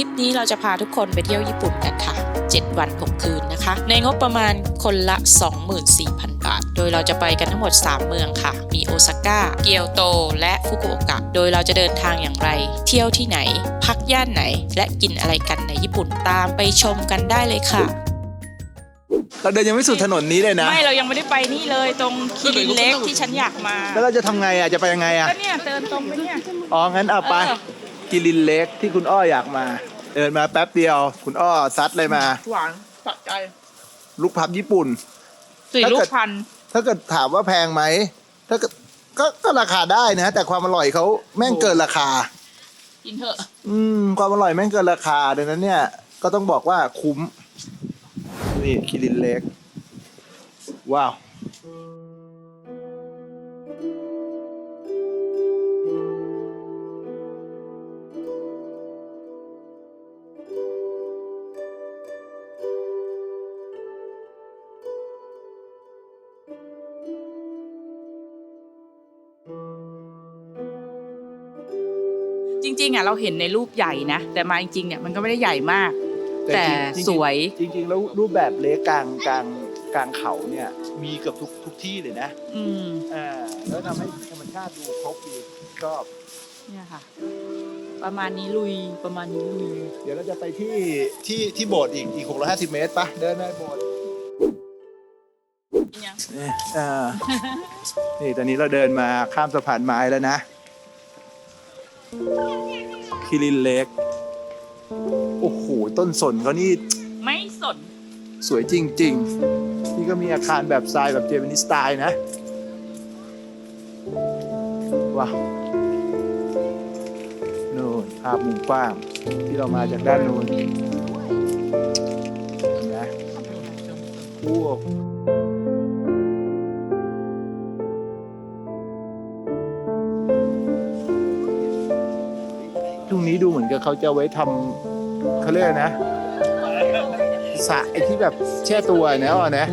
ริปนี้เราจะพาทุกคนไปเที่ยวญี่ปุ่นกันค่ะ 7 วัน 6 คืนนะคะ ในงบประมาณคนละ 24,000 บาท โดยเราจะไปกันทั้งหมด 3 เมืองค่ะ มีโอซาก้า เกียวโต และฟุกุโอกะ โดยเราจะเดินทางอย่างไร เที่ยวที่ไหน พักย่านไหน และกินอะไรกันในญี่ปุ่นตามไปชมกันได้เลยค่ะ เราเดินยังไม่สุดถนนนี้เลยนะ ไม่ เรายังไม่ได้ไปนี่เลยตรงคิรินเล็กที่ฉันอยากมาแล้วเราจะทำไงอะ จะไปยังไงอะ ก็เนี่ยเดินตรงไปเนี่ย อ๋อ งั้นเอาไปเออกิรินเล็กที่คุณอ้ออยากมา เดินมาแป๊บเดียว คุณอ้อซัดเลยมา หวานสะใจลูกพับญี่ปุ่น สี่ถ้าลูเกิกดพัน ถ้าเกิดถามว่าแพงไหมถ้าเกิดก็ก็ราคาได้นะ แต่ความอร่อยเขาแม่งเกินราคา กินเถอะ อืมความอร่อยแม่งเกินราคาดังนั้นเนี่ย ก็ต้องบอกว่าคุ้ม นี่คิรินเล็ก ว้าว ริงๆอะเราเห็นในรูปใหญ่นะ แต่มาจริงๆเนี่ยมันก็ไม่ได้ใหญ่มาก แต่จริงๆสวย จริงๆ แล้วรูปแบบเล็กกลางกลางกลางเขาเนี่ย มีเกือบทุกทุกที่เลยนะอืมอ่าแล้วทำให้ธรรมชาติดูครบดีชอบ เนี่ยค่ะ ประมาณนี้ลุยประมาณนี้ลุย เดี๋ยวเราจะไปที่ที่ที่โบสถ์อีกอีก 650 เมตรปะเดินไปโบสถ์ยังนี่อ่า นี่ตอนนี้เราเดินมาข้ามสะพานไม้แล้วนะ คิรินเล็ก โอ้โห ต้นสนเขานี่ไม่สน สวยจริง ๆ นี่ก็มีอาคารแบบทรายแบบเจแปนิสไตล์นะ ว้าวนู่นภาพมุมกว้าง ที่เรามาจากด้านนู้นนะโอ้ เขาจะไว้ทำเขาเรียกอะไรนะสระไอที่แบบแช่ตัวนะอะนะ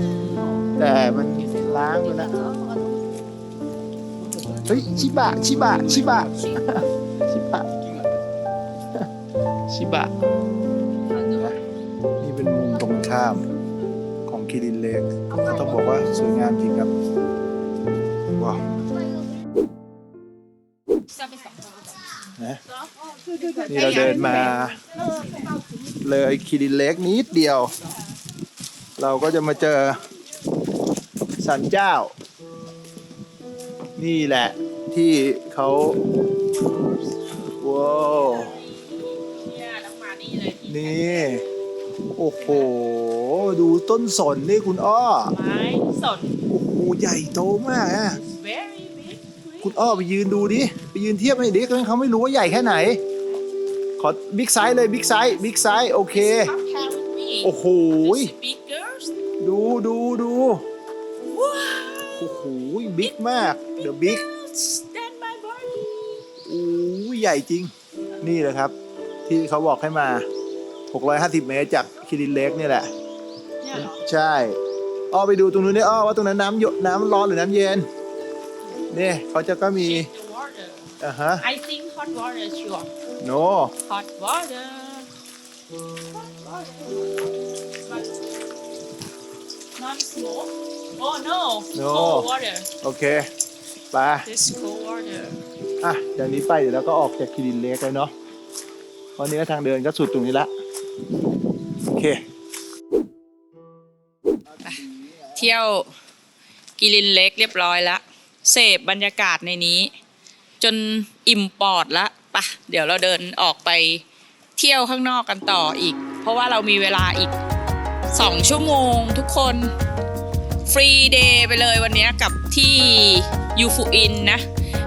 แต่มันล้างไปแล้วเฮ้ยชิบะชิบะชิบะชิบะชิบะนี่เป็นมุมตรงข้ามของคิรินเลกต้องบอกว่าสวยงามจริงครับ นี่เราเดินมา เลยคิรินเล็กนิดเดียว เราก็จะมาเจอสันเจ้า นี่แหละที่เขาว้าวเนี่ยแล้วมานี่เลยนี่ โอ้โห ดูต้นสนนี่คุณอ้อไม้สนโอ้โหใหญ่โตมากอะ very big คุณอ้อไปยืนดูดิ ไปยืนเทียบให้ดิเขาไม่รู้ว่าใหญ่แค่ไหน ขอบิ๊กไซส์เลยบิ๊กไซส์บิ๊กไซส์โอเค Stop telling me โอ้โห speakers ดูดูดูโอ้โหบิ๊กมาก เดอะบิ๊ก stand my body โอ้ยใหญ่จริง นี่แหละครับ ที่เขาบอกให้มา 650 เมตรจากคิรินเล็กนี่แหละ เนี่ยเหรอใช่ อ้อไปดูตรงนู้นนี่อ้อว่าตรงนั้นน้ำหยดน้ำร้อนหรือน้ำเย็น นี่เขาจะก็มี Shake the water อะฮะ I think hot water sure no hot water hot water but not smoke oh no No. cold water โอเคไป this cold water อะจากนี้ไปเดี๋ยวเราก็ออกจากคิรินเล็กเลยเนาะเพราะนี้ก็ทางเดินก็สุดตรงนี้ละโอเค เที่ยวกิรินเล็กเรียบร้อยแล้วเสพบรรยากาศในนี้ จนอิ่มปอดละ ปะเดี๋ยวเราเดินออกไปเที่ยวข้างนอกกันต่ออีก เพราะว่าเรามีเวลาอีกสองชั่วโมงทุกคน ฟรีเดย์ไปเลยวันนี้กับที่ยูฟูอินนะ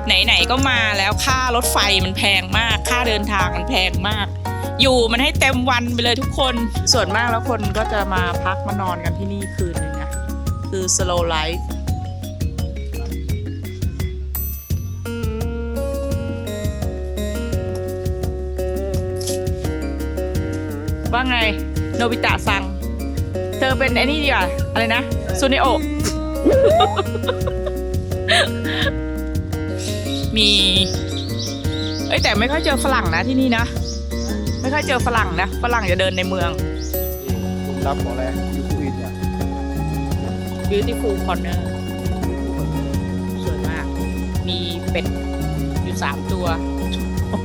ไหนๆก็มาแล้วค่ารถไฟมันแพงมาก ค่าเดินทางมันแพงมาก อยู่มันให้เต็มวันไปเลยทุกคน ส่วนมากแล้วคนก็จะมาพักมานอนกันที่นี่คืนนึงนะ คือ slow life ว่าไงโนบิตะซัง เธอเป็นไอ้นี่ดีกว่าอะไรนะซูเนโอมีเอ้ยแต่ไม่ค่อยเจอฝรั่งนะที่นี่นะ ไม่ไม่ค่อยเจอฝรั่งนะฝรั่งจะเดินในเมืองนี่มุมลับของอะไรยูฟูอินเนี่ย beautiful corner สวยมาก มีเป็ดอยู่สามตัว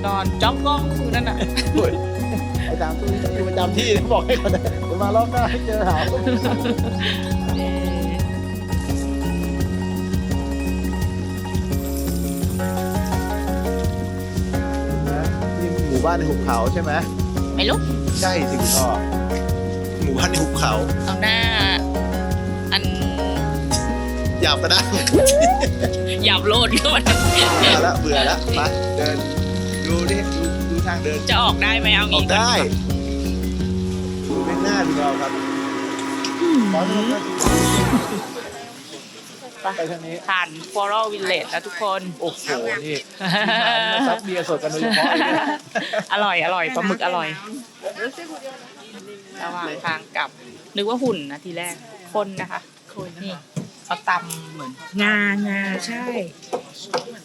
นอนจ้องกล้องอยู่นั่นน่ะ โอ้ยไอ้ตามตู้นี้อยู่ประจำที่นะบอกให้ก่อนนะเดี๋ยวมารอบหน้าให้เจอหาเอ่อนี่หมู่บ้านในหุบเขาใช่ไหมไม่รู้ใช่สิคุณพ่อหมู่บ้านในหุบเขาเอาหน้า อันหยาบก็ได้หยาบโลดก็มันเบื่อแล้วเบื่อแล้วมาเดิน ดูดิดูดูทางเดินจะออกได้ไหมเอาอองี้กได้ดูเป็นหน้าดูเราครับขอโทษครับไปทางนี้ ผ่าน Floral Village แล้วทุกคน โอ้โห นี่มาซับเบียร์สดกันโดยเฉพาะเลยเนี่ยอร่อยอร่อยปลาหมึกอร่อย ระหว่างทางกลับ นึกว่าหุ่นนะทีแรก คนนะคะคนนี่เขาตำเหมือนงางาใช่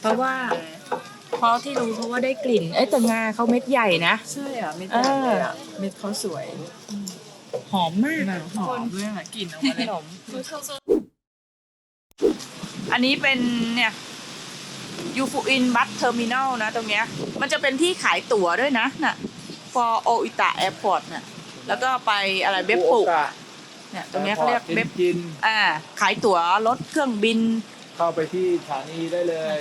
เพราะว่า เพราะที่รู้เพราะว่าได้กลิ่น เอ้ยแต่งาเขาเม็ดใหญ่นะ ใช่อะเม็ดใหญ่เลยอะเม็ดเขาสวย หอมมากหอมด้วยอะกลิ่นออกมาขเลยนมอันนี้เป็นเนี่ยยูฟูอินบัสเทอร์มินอลนะตรงเนี้ย มันจะเป็นที่ขายตั๋วด้วยนะน่ะ for Oita Airport น่ะแล้วก็ไปอะไรเบปปุโอกาสเนี่ยตรงเนี้ยเขาเรียกเบปจินอ่าขายตั๋วรถเครื่องบิน เข้าไปที่สถานีได้เลย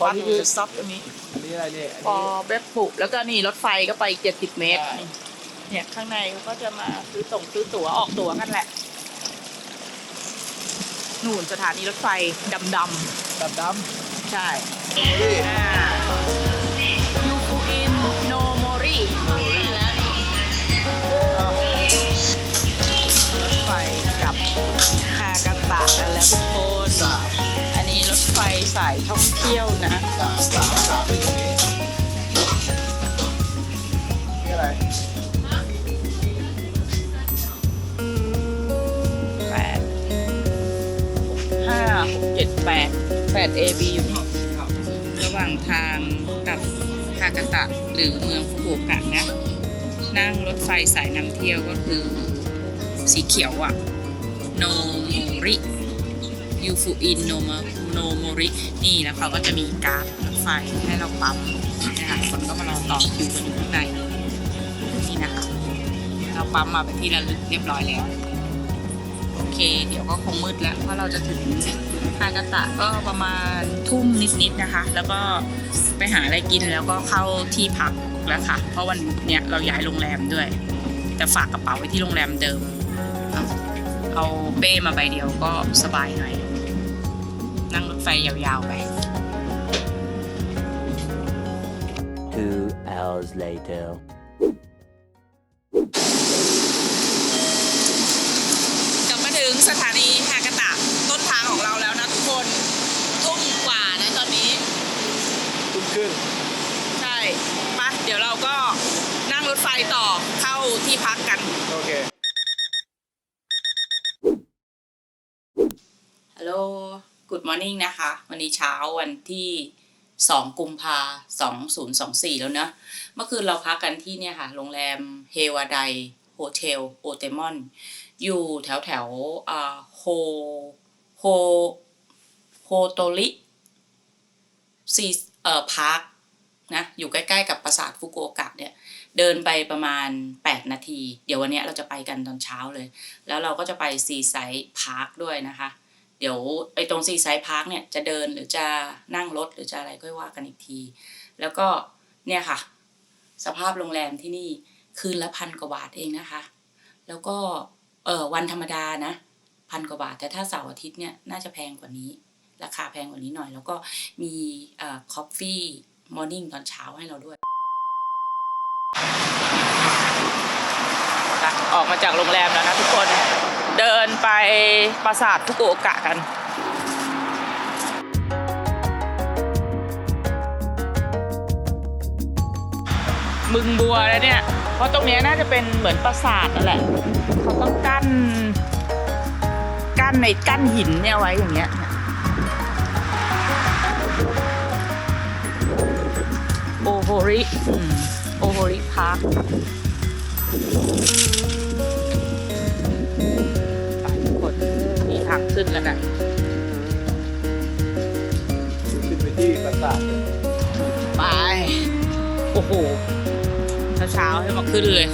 ตอวันนนี้นี้คือจะซ็อปตรงนี้ อันนี้อะไรเนี่ยอันพอนี้เบปปุแล้วก็นี่รถไฟก็ไปเจ็ดสิบเมตรใช่เนี่ยข้างในเขาก็จะมาซื้อส่งซื้อตั๋วออกตั๋วกันแหละ นู่นสถานีรถไฟดำดำดๆใช่ำนี่อ่ายูฟูอินโนโมริและรถไฟกับฮากาตะกันแล้วทุกคน สายท่องเที่ยวนะสามสามเป็นตรงนี้นี่อะไรแปดห้าหกเจ็ดแปดแปด AB อยู่นะระหว่างทางกับฮากาตะหรือเมืองฟุกุโอกะนะ นั่งรถไฟสายนำเที่ยวก็คือสีเขียวอะโนโมริ ยูฟูอินโนมาโนโมรินี่แล้วเขาก็จะมีการ์ดรถไฟให้เราปั๊มนะคะคนก็มารอต่อคิวกันอยู่ข้างในนี่นะคะ เราปั๊มมาเป็นที่ระลึกเรียบร้อยแล้ว โอเค เดี๋ยวก็คงมืดแล้วเพราะเราจะถึงฮากาตะก็ประมาณทุ่มนิดๆนะคะ แล้วก็ไปหาอะไรกินแล้วก็เข้าที่พักแล้วค่ะ เพราะวันเนี้ยเราย้ายโรงแรมด้วย แต่ฝากกระเป๋าไว้ที่โรงแรมเดิม เอาเป้มาใบเดียวก็สบายหน่อย นั่งรถไฟยาวๆไป Two hours later. กลับมาถึงสถานีฮากาตะต้นทางของเราแล้วนะทุกคนทุ่มกว่านะตอนนี้ ตุ้มครึ่งใช่ปะเดี๋ยวเราก็นั่งรถไฟต่อเข้าที่พักกัน โอเค ฮัลโหล Good Morning นะคะ วันนี้เช้าวันที่ 2 กุมภา2024 แล้วเนอะเมื่อคืนเราพักกันที่เนี่ยค่ะ โรงแรมเฮวาไดโฮเทลโอเตมอน อยู่แถวแถวโฮโฮโฮโตริซีเอ่อพาร์คนะอยู่ใกล้ๆกับปราสาทฟุกุโอกะเนี่ยเดินไปประมาณ 8 นาที เดี๋ยววันนี้เราจะไปกันตอนเช้าเลย แล้วเราก็จะไปซีไซด์พาร์คด้วยนะคะ ดี๋ยวไอ้ตรงซีไซด์พาร์คเนี่ยจะเดินหรือจะนั่งรถหรือจะอะไรก็ว่ากันอีกที แล้วก็เนี่ยค่ะ สภาพโรงแรมที่นี่คืนละพันกว่าบาทเองนะคะ แล้วก็เออวันธรรมดานะพันกว่าบาท แต่ถ้าเสาร์อาทิตย์เนี่ยน่าจะแพงกว่านี้ ราคาแพงกว่านี้หน่อย แล้วก็มีเอ่อคอฟฟี่มอร์นิ่งตอนเช้าให้เราด้วย ออกมาจากโรงแรมแล้วนะทุกคน เดินไปปราสาทฟุกุโอกะกันมึงบัวแล้วเนี่ย เพราะตรงนี้น่าจะเป็นเหมือนปราสาทนั่นแหละ เขาต้องกั้น กั้นในกั้นหินเนี่ยไว้อย่างเงี้ย โอโฮริ โอโฮริพาร์ค ขึ้นแล้วนะขึ้นไปที่ปราสาทไป โอ้โห เช้าๆให้มาขึ้นเลย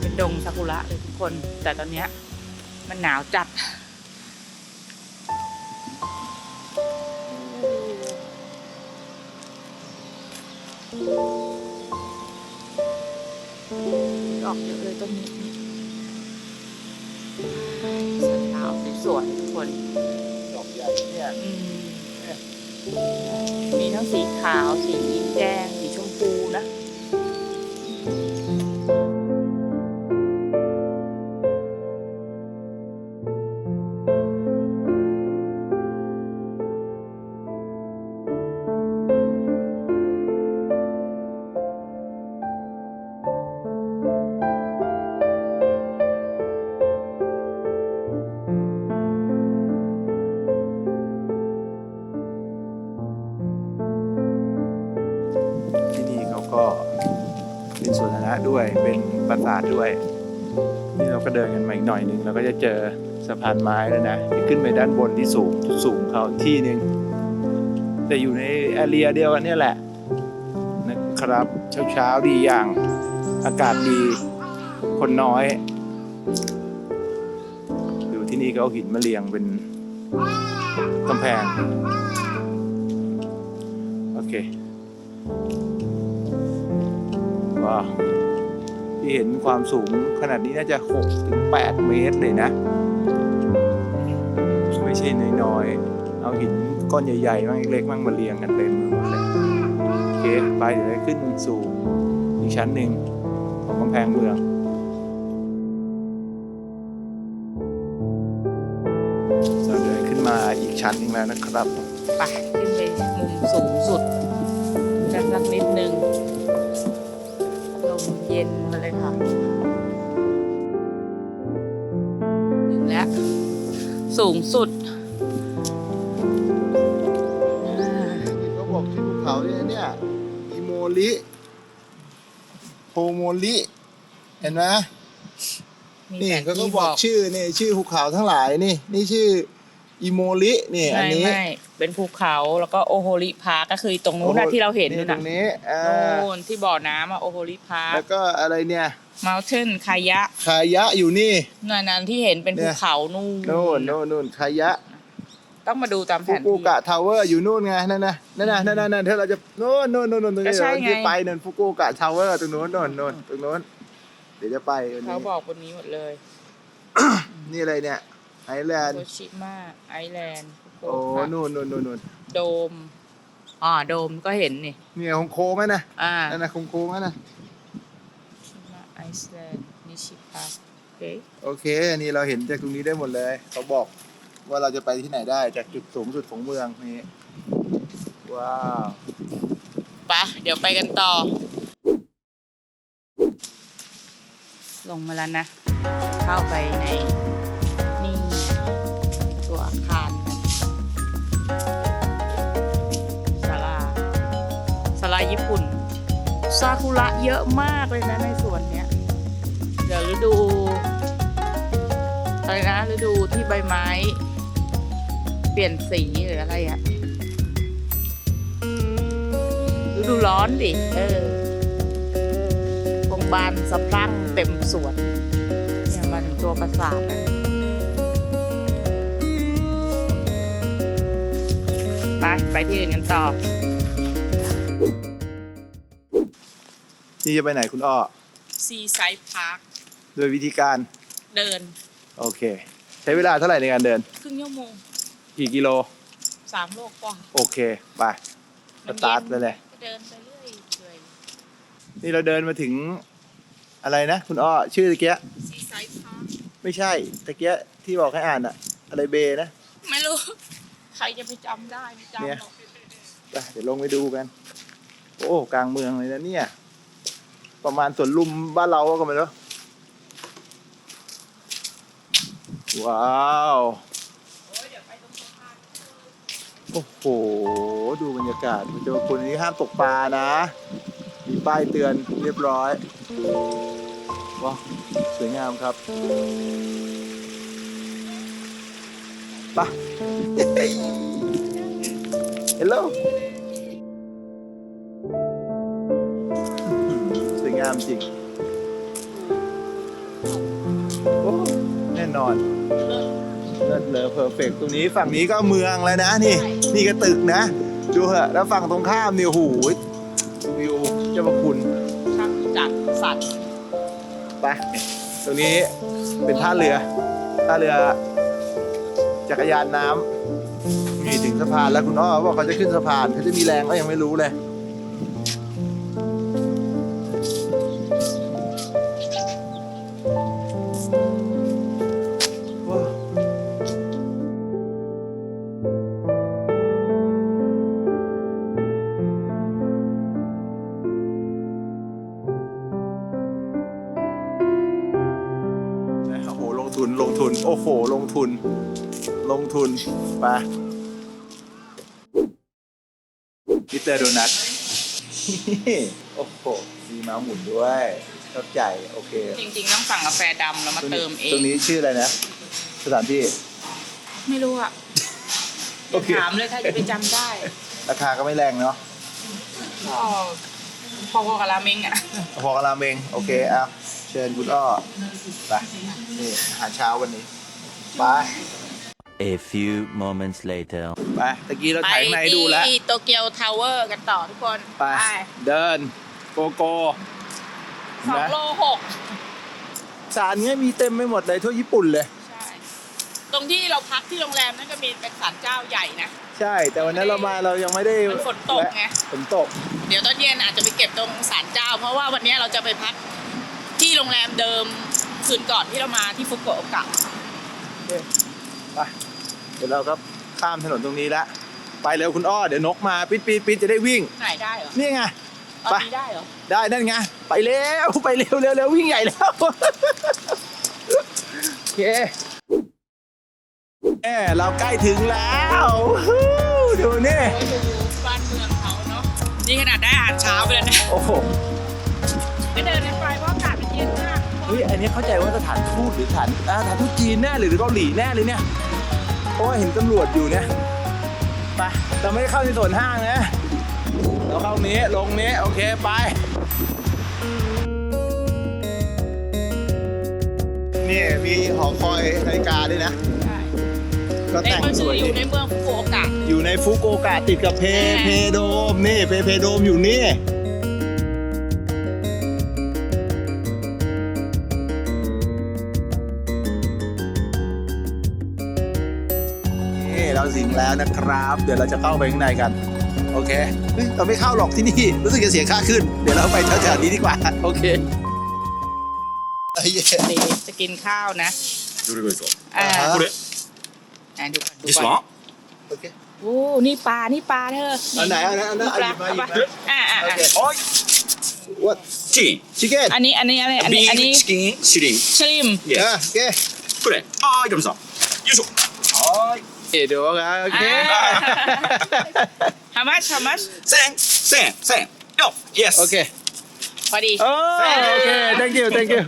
เป็นดงซากุระเลยทุกคน แต่ตอนเนี้ยมันหนาวจัดด ทั้งสี ก็เป็นสวนสาธารณะด้วยเป็นปราสาทด้วย นี่เราก็เดินกันมาอีกหน่อยหนึ่งเราก็จะเจอสะพานไม้แล้วนะที่ขึ้นไปด้านบนที่สูงสูงเขาที่หนึ่งแต่อยู่ในแอเรียเดียวกันนี่แหละนะครับเช้าเช้าดีอย่างอากาศดีคนน้อยดูที่นี่ก็เอาหินมาเรียงเป็นกำแพงโอเค ว้าที่เห็นความสูงขนาดนี้น่าจะ6ถึง8เมตรเลยนะ ไม่ใช่น้อยๆ เอาหินก้อนใหญ่ๆมั่งเล็กๆมั่งมาเรียงกันเต็มไปหมดเลยโอเคไปเดี๋ยวขึ้นสู่อีกชั้นหนึ่งของกำแพงเมืองเราเดินขึ้นมาอีกชั้นหนึงแล้วนะครับ ไปขึ้นไปมุมสูงสุดกันสักนิดนึง มเย็นมาเลยค่ะ ถึงแล้ว สูงสุดอ่าเขาบอกชื่อภูเขาเนี่ยเนี่ยอิโมลิโพโมลิ เห็นไหมมีนี่แผนเขาก็ที่บอกชื่อนี่ชื่อภูเขาทั้งหลายนี่ นี่ชื่ออิโมลินี่อันไม่นี้ ไม่ เป็นภูเขาแล้วก็โอโฮริพาร์คก็คือตรงนู้นนะโอ้โหที่เราเห็นนี่นู่นตรน่ะงนี้อ่าโน่นที่บ่อน้ำอะโอโฮริพาร์คแล้วก็อะไรเนี่ยมาเทนคายะคายะอยู่นี่ นั่นนั้นที่เห็นเป็นเนี่ภูยเขานู่นโน่นโน่นโน่นคายะต้องมาดูตามแผฟุนกุที่ กะทาวเวอร์อยู่นู่นไงนั่นนะนั่นนะนั่นนะนั่นถ้าเราจะโน่นโน่นโน่นโน่นตรงก็นี้ใช่เดี๋ยวเราไง จะไปนั่นฟุกุกะทาวเวอร์ตรงโน้นโน่นโน่นตรงโน้นเดี๋ยวจะไปวันเขานี้บอกบนนี้หมดเลย นี่อะไรเนี่ย ไอแลนด์โตชิมาไอแลนด์โอ้นู่นนู่นนู่นนู่นโดมอ่าโดมก็เห็นนี่เนี่ยโค้งโค้งๆนั่นนะอ่านั่นนะโค้งโค้งๆนั่นนะชิมาไอซ์แลนด์นิชิพาโอเคโอเคนี่เราเห็นจากตรงนี้ได้หมดเลย เขาบอกว่าเราจะไปที่ไหนได้จากจุดสูงสุดของเมืองนี่ว้าวปะเดี๋ยวไปกันต่อ ลงมาแล้วนะ เข้าไปในนี่ ซากุระเยอะมากเลยนะในสวนเนี้ย เดี๋ยวฤดู อะไรนะฤดูที่ใบไม้ เปลี่ยนสีหรืออะไรอะฤดูร้อนดิ เออคงบานสะพรั่งเต็มสวนเนี่ยมาถึงตัวปราสาทไป ไปที่อื่นกันต่อ นี่จะไปไหนคุณอ้อซีไซด์พาร์คโดยวิธีการเดิน โอเค ใช้เวลาเท่าไหร่ในการเดิน ครึ่งชั่วโมงกี่กิโลสามโลกว่าโอเคไปสตาร์ทไปเลยเดินไปเรื่อยเปื่อยนี่เราเดินมาถึงอะไรนะ คุณอ้อชื่อตะเกียะซีไซด์พาร์คไม่ใช่ตะเกียะที่บอกให้อ่านอะอะไรเบนะไม่รู้ ใครจะไปจำได้ไม่จำหรอกไปเดี๋ยวลงไปดูกัน โอ้กลางเมืองเลยนะเนี่ย ประมาณสวนลุมบ้านเราก็ไม่รู้ว้าว โอ้ยเดี๋ยวไปตรงสะพานโอ้โห ดูบรรยากาศมันจะมาคุณนี้ห้ามตกปลานะ มีป้ายเตือนเรียบร้อยว้าวสวยงามครับไปะเามจริง โอ้ แน่นอนเลิศเลอเพอร์เฟกตรงนี้ฝั่งนี้ก็เมืองแล้วนะนี่ นี่ก็ตึกนะ ดูเหอะแล้วฝั่งตรงข้ามนี่โอ้โหวิวเจ้าพระคุณช่างจัดสัตว์ไปตรงนี้เป็นท่าเรือ ท่าเรือ จักรยานน้ำมีถึงสะพานแล้วคุณอ้อบอกเขาจะขึ้นสะพานเขาจะมีแรงก็ยังไม่รู้เลย โอ้โห ลงทุน ลงทุน ไปมิสเตอร์โดนัทโอ้โหมีม้าหมุนด้วยเข้าใจ โอเค จริงๆ ต้องสั่งกาแฟดำแล้วมาเติมเอตรงงนี้ชื่ออะไรนะ สถานที่ ไม่รู้อะโอเคถามเลยถ้าจะไปจำได้ ราคาก็ไม่แรงเนาะก็พอๆกับราเมงอะ พอกบราเมง โอเคอะ เชิญคุณอ้อไปนี่อาหารเช้าวันนี้ ไป A few moments later. ไปตะกี้เราถ่ายข้างในให้ดูแล้วที่โตเกียวทาวเวอร์กันต่อทุกคนไป เดิน โกโก้สองนะโลหกสารเงี้ยมีเต็มไปหมดเลยทั่วญี่ปุ่นเลย ใช่ ตรงที่เราพักที่โรงแรมนั่นก็มีเป็นศาลเจ้าใหญ่นะ ใช่ แต่วันนั้นเรามาเรายังไม่ได้มันฝนตกไง แวะฝนตก เดี๋ยวตอนเย็นอาจจะไปเก็บตรงศาลเจ้า เพราะว่าวันนี้เราจะไปพัก ที่โรงแรมเดิมคืนก่อนที่เรามาที่ฟุกุโอกะไปเดี๋ยวเราก็ข้ามถนนตรงนี้แล้วไปเร็วคุณอ้อเดี๋ยวนกมาปิดปิดปิดจะได้วิ่งไหนได้เหรอนี่ไงเอาไปมีได้เหรอได้นั่นไงไปเร็วไปเร็วเร็วเร็ววิ่งใหญ่แล้วโอเคแหมเราใกล้ถึงแล้วฮู้ดูนี่โอ้ยดูบ้านเมืองเขาเนาะนี่ขนาดได้อาหารเช้าไปแล้วนะโอ้โหไม่เดินไป ฮ้ยอันนี้เข้าใจว่าสถานทูตหรือสถานอ่าสถานทูตจีนแน่หรือเกาหลีแน่เลยเนี่ยเพราะว่าเห็นตำรวจอยู่เนี่ยไปเราไม่ได้เข้าในส่วนห้างนะเราเข้านี้ลงนี้โอเคไป นี่มีหอคอยนาฬิกาด้วยนะใช่ก็เอ้ยแต่งมันสคือวยอยู่ดีในเมืองฟุกุโอกะอยู่ในฟุกุโอกะติดกับเพแน่เพโดมนี่เพเพโดมอยู่นี่ นี่เราสิงแล้วนะครับ เดี๋ยวเราจะเข้าไปข้างในกัน โอเคเฮ้ยเราไม่เข้าหรอกที่นี่ รู้สึกจะเสียค่าขึ้น เดี๋ยวเราไปแถวๆนี้ดีกว่า โอเคไอ้เหี้ย นี่จะกินข้าวนะ どれがいいですか อ่า อ่าฮะ これ อ่าดูก่อนดู です ก่อน か โอเค โอ้นี่ปลา นี่ปลาเธอ อันไหนอันไหนอันไหน ปลา เอาหยิบมาหยิบมา อ่าอ่า โอ อ่า เคโอ้ย what チキン chicken อันนี้ อันนี้อะไร อันนี้ ビ อัน ー นี้ フチキンシュリン ชลิม イエ เออ ス โอเค これあーいけましたよいしょ โอ้ยเ เดูครับโอเค how much how much Same, same, same. No, yes. โอเคพอดี โอโอเค thank you thank you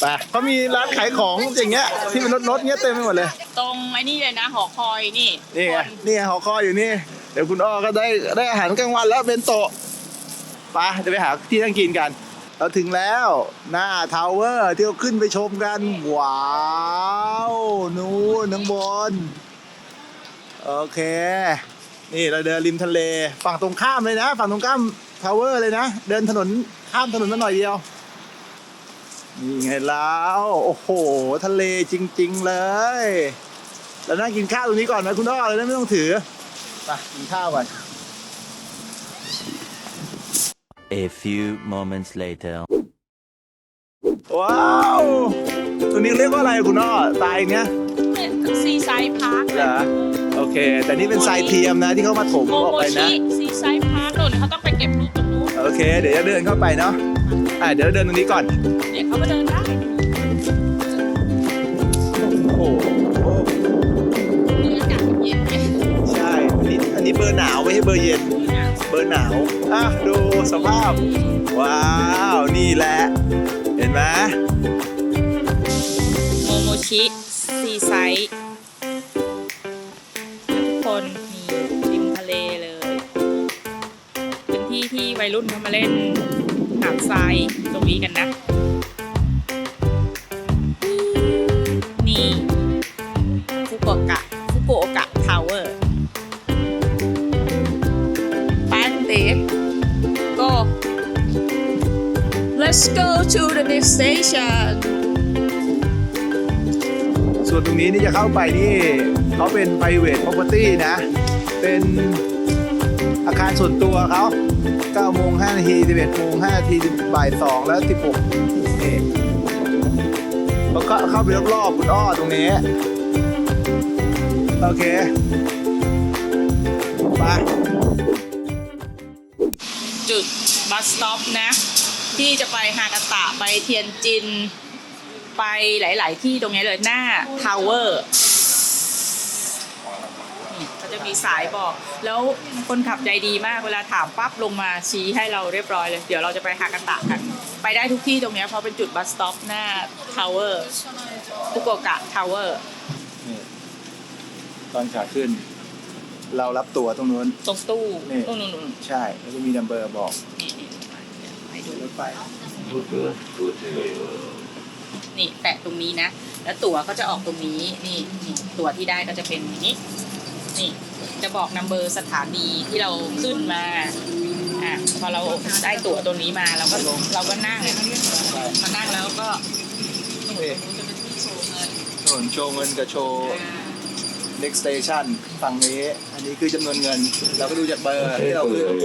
ไปเขามีร้านขายของอย่างเงี้ยที่เป็นรถรถๆเงี้ยเต็มไปหมดเลย ตรงไอ้นี่เลยนะ หอคอยนี่นี่ไงนี่ไงหอคอยอยู่นี่ เดี๋ยวคุณอ้อก็ได้ได้อาหารกลางวันแล้วเป็นโตะไปเดี๋ยวไปหาที่นั่งกินกัน เราถึงแล้ว หน้าทาวเวอร์ที่เราขึ้นไปชมกัน ว้าว นู้นข้างบน โอเค นี่เราเดินริมทะเล ฝั่งตรงข้ามเลยนะ ฝั่งตรงข้ามทาวเวอร์เลยนะ เดินถนนข้ามถนนมาหน่อยเดียว นี่ไงแล้ว โอ้โห ทะเลจริง ๆ เลยแล้วนั่งกินข้าวตรงนี้ก่อนนะคุณอ้อเลยนะไม่ต้องถือไปกินข้าวก่อน A few moments later. ว้าวตรงนี้เรียกว่าอะไรคุณอ้อทรายเนี้ยซีไซด์พาร์คเหรอโอเค แต่นี่เป็นทรายเทียมนะที่เขามาถมโมออกโมไปนะชิซีไซด์พาร์คโน่นเขาต้องไปเก็บรูปตรงนู้นโอเค เดี๋ยวจะเดินเข้าไปเนาะอะเดี๋ยวเราเดินตรงนี้ก่อน เดี๋ยวเขามาเดินได้โอ้โหนี่อากาศเย็นไงใช่อันนี้อันนี้เบอร์หนาวไม่ใช่เบอร์เย็น เบอร์หนาวอะดูสภาพ ว้าว นี่แหละ เห็นไหมโมโมชิซีไซด์ รุ่นเขามาเล่นหาดทรายตรงนี้กันนะ นี่ฟุกุโอกะฟุกุโอกะทาวเวอร์ปคุณตี go let's go to the next station ส่วนตรงนี้นี่จะเข้าไปนี่เขาเป็น private property นะ เป็น อาคารส่วนตัวเขา9โมง5นาที11โมง5นาทีบ่าย2แล้ว 16นี่เขาเข้าเข้าไปรอบๆคุณอ้อตรงนี้ โอเคไปจุดบัสสต็อปนะ ที่จะไปฮากาตะไปเทียนจิน ไปหลาย ๆ ที่ตรงนี้เลยหน้าทาวเวอร์ จะมีสายบอก แล้วคนขับใจดีมากเวลาถามปั๊บลงมาชี้ให้เราเรียบร้อยเลย เดี๋ยวเราจะไปฮากาตะกัน ไปได้ทุกที่ตรงเนี้ยเพราะเป็นจุดบัสสต็อปหน้าทาวเวอร์ฟุกุโอกะทาวเวอร์นี่ตอนขาขึ้น เรารับตั๋วตรงนู้น ตรงตู้นี่ นู่นนู่นนู่นใช่ แล้วก็มีนัมเบอร์บอกนี่นี่ไปดู รถไฟนี่แตะตรงนี้นะ แล้วตั๋วก็จะออกตรงนี้ นี่นี่ตั๋วที่ได้ก็จะเป็นอย่างนี้ นี่ จะบอกนัมเบอร์สถานีที่เราขึ้นมาอะพอเราได้ตั๋วตัวนี้มาเราก็เราก็นั่งมานั่งแล้วก็นี่จะเป็นที่โชว์เงินส่วนโชว์เงินกับโชว์ next station ฝั่งนี้อันนี้คือจำนวนเงิน เราก็ดูจากเบอร์ที่เราขึ้นเ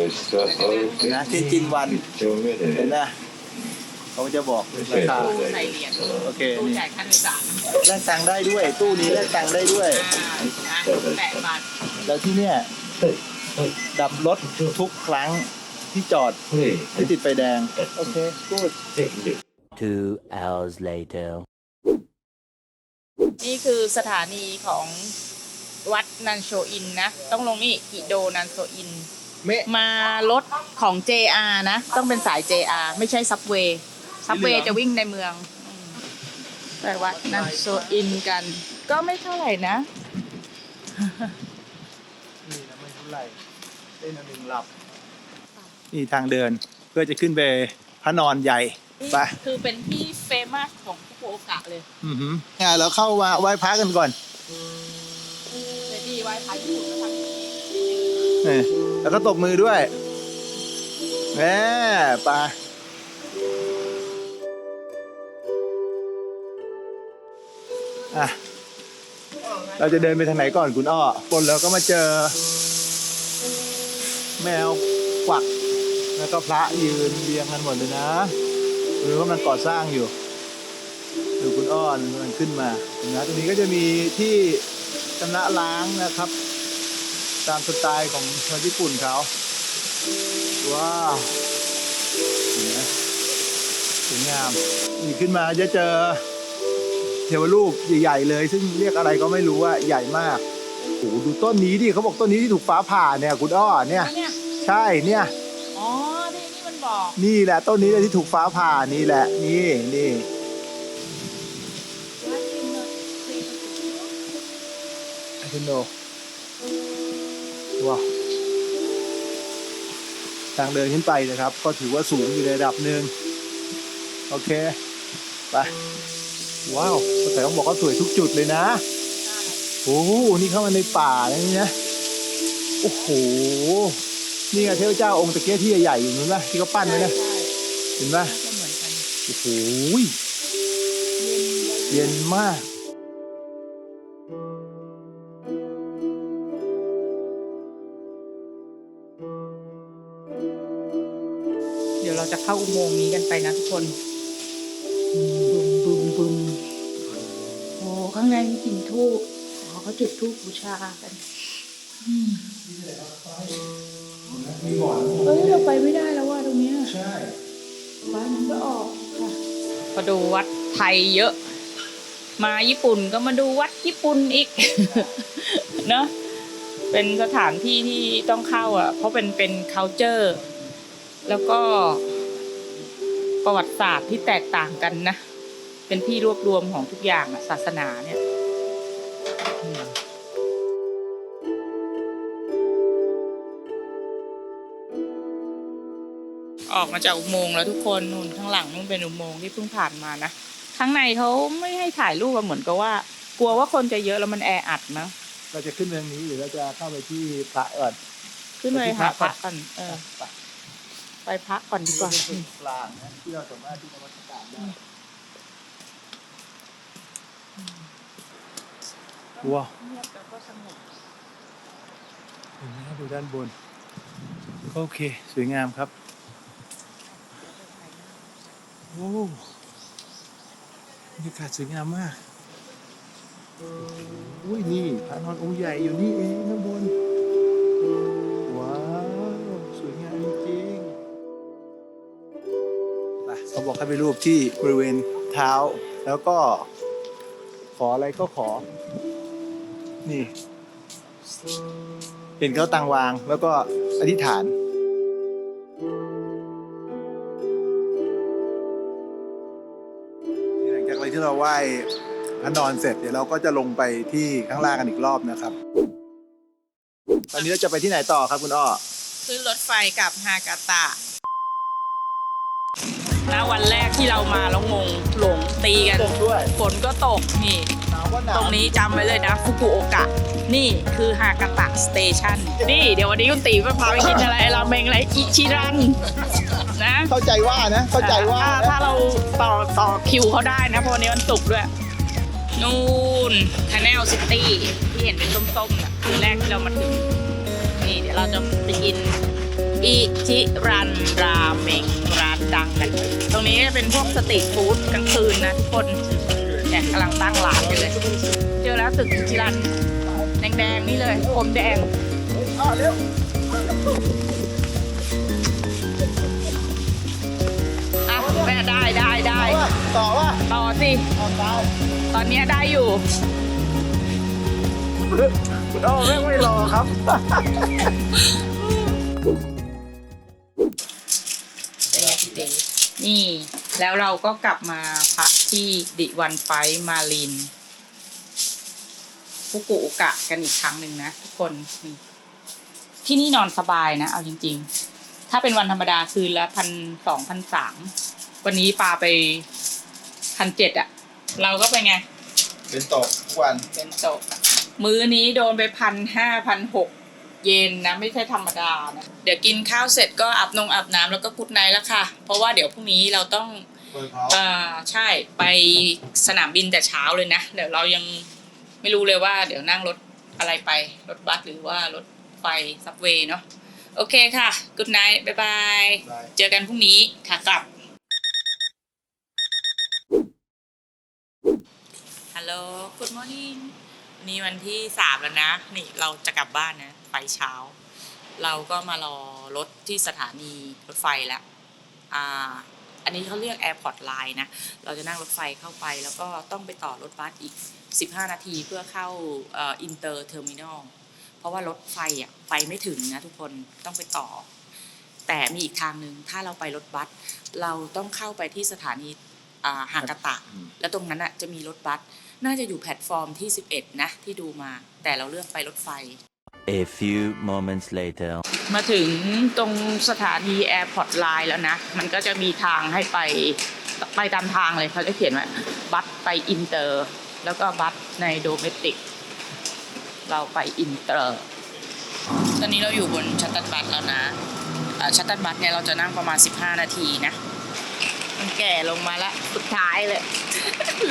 ห็นนะที่จินวันเห็นนะเขาจะบอกราคาตู้ใส่เหรียญโอเคตู้นี่จ่ายค่าโดยสารแลกตังค์ได้ด้วย ตู้นี้แลกตังค์ได้ด้วยอ่านะแปะบัตร แล้วที่เนี่ยดับรถทุกครั้งที่จอดที่ติดไฟแดง โอเคกูด Two hours later. นี่คือสถานีของวัดนันโชอินนะ ต้องลงนี่กิโดนันโชอินเมะมารถของ JR นะ ต้องเป็นสาย JR ไม่ใช่ซับเวย์ซับเวสีย์เหลืองจะวิ่งในเมืองอืมไปวัดนันโชอินกัน ก็ไม่เท่าไหร่นะนี่นะ ไม่เท่าไหร่เต้นอันหนึ่งหลับ นี่ทางเดินเพื่อจะขึ้นไปพระนอนใหญ่ไปคือเป็นที่เฟมัสของฟุกุโอกะเลยอือหืออะเราเข้ามาไหว้พระกันก่อนเจดีย์ไหว้พระญี่ปุ่นก็ทำอย่างนี้นี่แล้วก็ตบมือด้วยแหมไปอะ เราจะเดินไปทางไหนก่อนคุณอ้อบนแล้วก็มาเจอ แมวกวัก แล้วก็พระยืนเรียงกันหมดเลยนะหรือว่ากำลังก่อสร้างอยู่ดูคุณอ้อนกำลังขึ้นมานะตรงนี้ก็จะมีที่ชำระล้างนะครับ ตามสไตล์ของชาวญี่ปุ่นเขาว้าวนไหมสวยงามนี่ขึ้นมาจะเจอเทวรูปใหญ่ๆเลย ซึ่งเรียกอะไรก็ไม่รู้ว่าใหญ่มากโอ้โหดูต้นนี้ดิเขาบอกต้นนี้ที่ถูกฟ้าผ่าเนี่ยคุณอ้อนเนี่ย ใช่เนี่ย อ๋อนี่นี่มันบอก นี่แหละต้นนี้เลยที่ถูกฟ้าผ่านี่แหละ นี่นี่ไอคุณโนว้าวทางเดินขึ้นไปนะครับ ก็ถือว่าสูงอยู่ในระดับหนึ่งโอเค ไป ว้าวแต่ต้องบอกว่าสวยทุกจุดเลยนะโอ้โหนี่เข้ามาในป่าแล้วนี่นะโอ้โห นี่ไงเทพเจ้าองค์ตะเกียที่ใหญ่ๆอยู่นู้นปะที่เขาปั้นไว้นะใช่เห็นปะก็เหมือนกันโอ้โหเย็นมาก เดี๋ยวเราจะเข้าอุโมงค์นี้กันไปนะทุกคนบึมบึมบึมโอ้ข้างในมีกลิ่นทูบอ๋อเขาจุดทูบบูชากัน อืม มีบ่อนเอ้ยเราไปไม่ได้แล้วว่าตรงเนี้ยใช่บ้านมันก็ออกค่ะมาดูวัดไทยเยอะ มาญี่ปุ่นก็มาดูวัดญี่ปุ่นอีก เนอะเป็นสถานที่ที่ต้องเข้าอะ เพราะเป็นเป็น culture แล้วก็ประวัติศาสตร์ที่แตกต่างกันนะ เป็นที่รวบรวมของทุกอย่างอะศาสนาเนี่ย ออกมาจากอุโมงค์แล้วทุกคนนู่นข้างหลังนู่นเป็นอุโมงค์ที่เพิ่งผ่านมานะข้างในเขาไม่ให้ถ่ายรูปอะเหมือนกับว่า กลัวว่าคนจะเยอะแล้วมันแออัดนะเราจะขึ้นเรื่องนี้หรือเราจะเข้าไปที่พระก่อนขึ้นไปไปที่หาพระพระก่อนเออไปไปพักก่อนดีกว่าที่กลางนะที่เราสามารถที่จะมาสการได้ว้าวเงียบแล้วก็สงบเห็นไหมครับดูด้านบนโอเค สวยงามครับ โอ้บรรยากาศสวยงามมากอุ้ยนี่พระนอนองค์ใหญ่อยู่นี่เองข้างบน ว้าว สวยงามจริงๆไปเขาบอกให้ไปรูปที่บริเวณเท้า แล้วก็ ขออะไรก็ขอ นี่ เห็นเขาตังวางแล้วก็อธิษฐาน ที่เราไหว้พระนอนเสร็จเดี๋ยวเราก็จะลงไปที่ข้างล่างกันอีกรอบนะครับ ตอนนี้เราจะไปที่ไหนต่อครับคุณอ้อขึ้นรถไฟกลับฮากาตะณวันแรกที่เรามาแล้วงงหลงตีกันตกด้วยฝนก็ตกนี่ หนาวก็หนาวตรงนี้จำไว้เลยนะฟุกุโอกะ นี่คือฮากาตะสเตชันนี่เดี๋ยววันนี้คุณตีมาพาไปกินอะไรราเมงอะไรอิชิรันนะเข้าใจว่านะเข้าใจว่าถ้านะถ้าเราต่อต่อคิวเขาได้นะเพราะวันนี้มันสุกร์ด้วยนู่นคาแนลซิตี้ที่เห็นเป็นส้มๆน่ะคือแรกที่เรามาถึงนี่เดี๋ยวเราจะไปกินอิชิรันราเมงร้านดังกัน ตรงนี้จะเป็นพวกสตรีทฟู้ดกลางคืนนะทุกคน เนี่ยกำลังตั้งร้านกันเลย เจอแล้วตึกอิชิรันแดงๆนี่เลยผมแดงอ้อเร็วอะแม่ได้ได้ได้ว่าต่อว่าต่อสิต่อตายตอนเนี้ยได้อยู่คุณอ้อแม่งไม่รอครับนี่แล้วเราก็กลับมาพัก ที่ดิวันไฟมาลินฟุกุโอกะกันอีกครั้งหนึ่งนะทุกคนนี่ที่นี่นอนสบายนะ เอาจริง ๆ ถ้าเป็นวันธรรมดาคืนละพันสองพันสามวันนี้ปาไปพันเจ็ดอะเราก็ไปนไง เป็นตกทุกวันเป็นโตะมื้อนี้โดนไปพันห้าพันหกเยนนะไม่ใช่ธรรมดานะ เดี๋ยวกินข้าวเสร็จก็อาบนงอาบน้ำแล้วก็กุดไนท์แล้วค่ะ เพราะว่าเดี๋ยวพรุ่งนี้เราต้องเปิดเขา อ่าใช่ไปสนามบินแต่เช้าเลยนะ เดี๋ยวเรายังไม่รู้เลยว่า เดี๋ยวนั่งรถอะไรไป รถบัสหรือว่ารถไฟซับเวย์เนาะโอเคค่ะกุดไนท์บ๊ายบายบาย เจอกันพรุ่งนี้ค่ะกลับฮัลโหล Good morning นี่วันที่สามแล้วนะ นี่เราจะกลับบ้านนะไปเช้า เราก็มารอรถที่สถานีรถไฟแล้วอ่า อันนี้เขาเรียก Airport Line นะ เราจะนั่งรถไฟเข้าไป แล้วก็ต้องไปต่อรถบัสอีก 15 นาทีเพื่อเข้าเอ่อินเตอร์เทอร์มินอลเพราะว่ารถไฟอะไปไม่ถึงนะทุกคนต้องไปต่อ แต่มีอีกทางหนึ่งถ้าเราไปรถบัสเราต้องเข้าไปที่สถานีอ่าฮากาตะ แล้วตรงนั้นอะจะมีรถบัสน่าจะอยู่แพลตฟอร์มที่ 11 นะที่ดูมา แต่เราเลือกไปรถไฟ A few moments later. มาถึงตรงสถานีแอร์พอร์ตไลน์แล้วนะ มันก็จะมีทางให้ไปไปตามทางเลยเขาจะเขียนว่าบัสไปอินเตอร์ แล้วก็บัสในโดเมติก เราไปอินเตอร์ ตอนนี้เราอยู่บนชัตตันบัสแล้วนะชัตตันบัสเนี่ยเราจะนั่งประมาณ 15 นาทีนะ มันแก่ลงมาละสุดท้ายเลย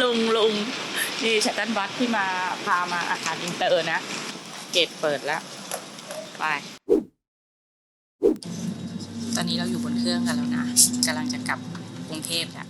ลุงลุงนี่ชัตตันบัสที่มาพามาอาคารอินเตอร์นะ เกตเปิดแล้ว ไป ตอนนี้เราอยู่บนเครื่องกันแล้วนะกำลังจะกลับกรุงเทพแล้ว